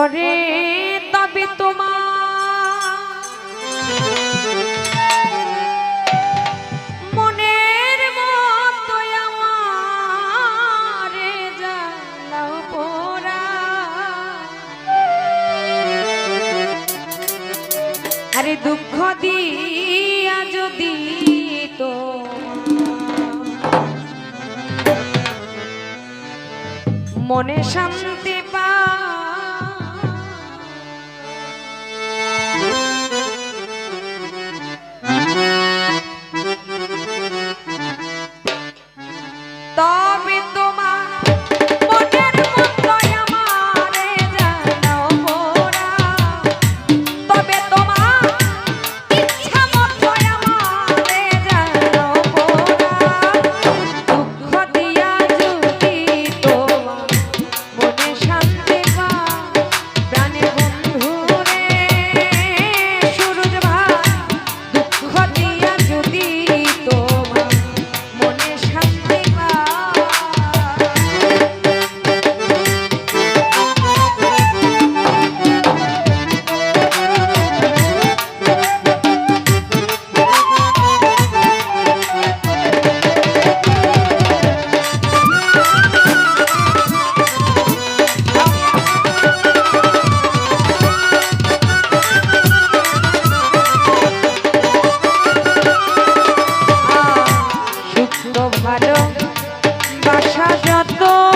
ওরে তবে তোমার মনের মতো আমারে জানাও পোরা আরে দুঃখ দিয়া যদি তো মনে শান্তি I thought.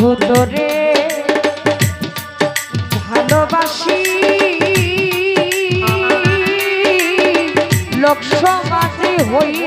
বন্ধু ভালোবাসি। লোক হইলাম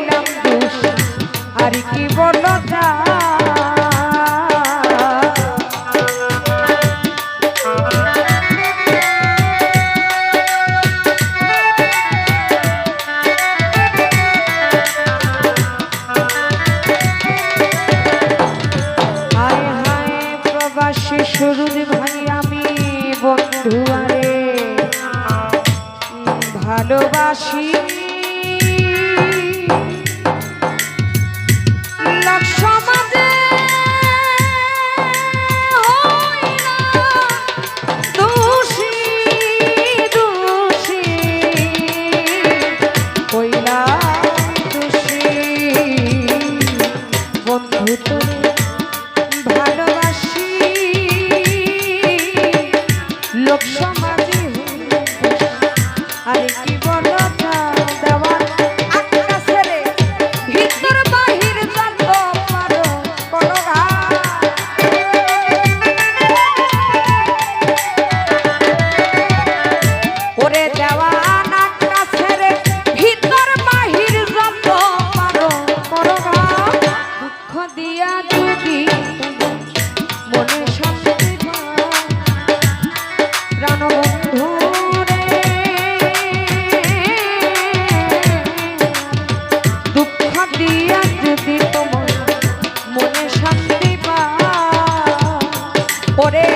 প্রবাসী সুরুজ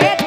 রে